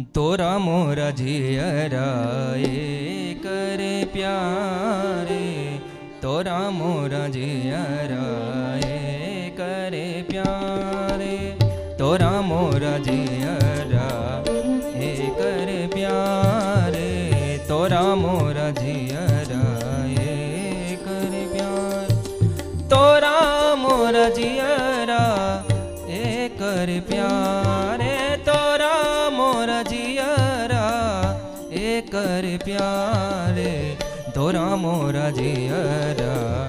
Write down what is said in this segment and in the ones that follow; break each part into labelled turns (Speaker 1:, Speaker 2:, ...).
Speaker 1: तोरा मोरा झियरा कर प्यारे। तोरा मोरा झियरा करे प्यारे। तोरा मोरा झियरा कर प्यारे। तोरा मोरा झियरा कर प्यार। तोरा मोरा झियरा कर प्यार। जियरा एक कर प्यारे। तोरा मोरा जियरा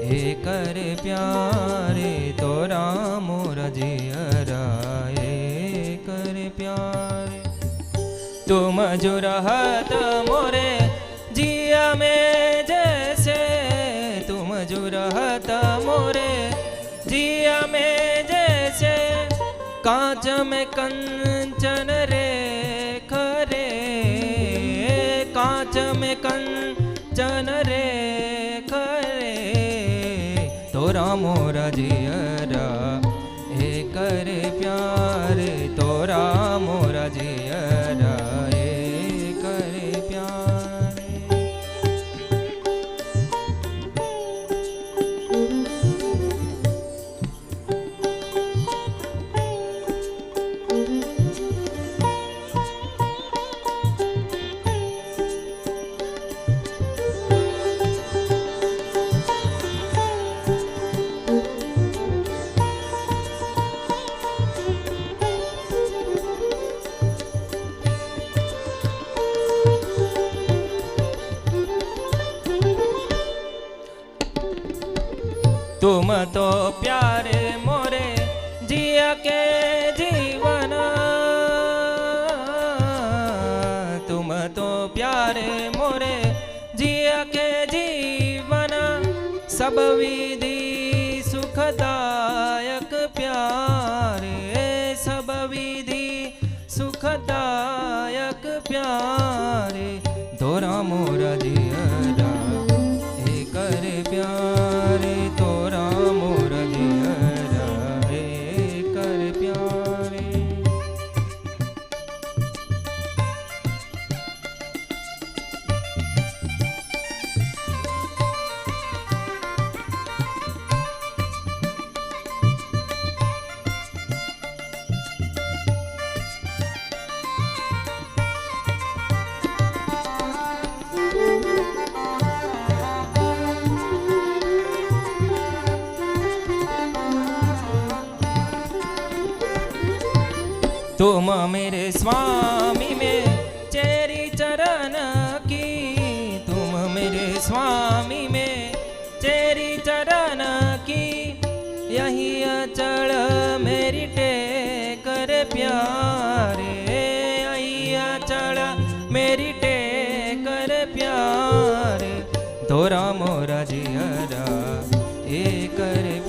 Speaker 1: एक कर प्यारे। तोरा मोरा जियरा एक कर प्यारे। तुम जो रहत मोरे, जिया में जैसे। तुम जो रहत मोरे, जिया में जैसे। कांच में कंचन रे खरे। कांच में कंचन रे खरे। तोरा मोरा जियरा तुम तो प्यारे मोरे जिया के जीवन। तुम तो प्यारे मोरे जिया के जीवन। सब विधि सुखदायक प्यारे, सब विधि सुखदायक प्यारे। तोरा मोरा जियरा तुम मेरे स्वामी में चेरी चरण की। तुम मेरे स्वामी में चेरी चरण की। यही अचल मेरी टेकर प्यारे। यही अचल मेरी टेकर प्यारे। तोरा मोरा जियरा ए कर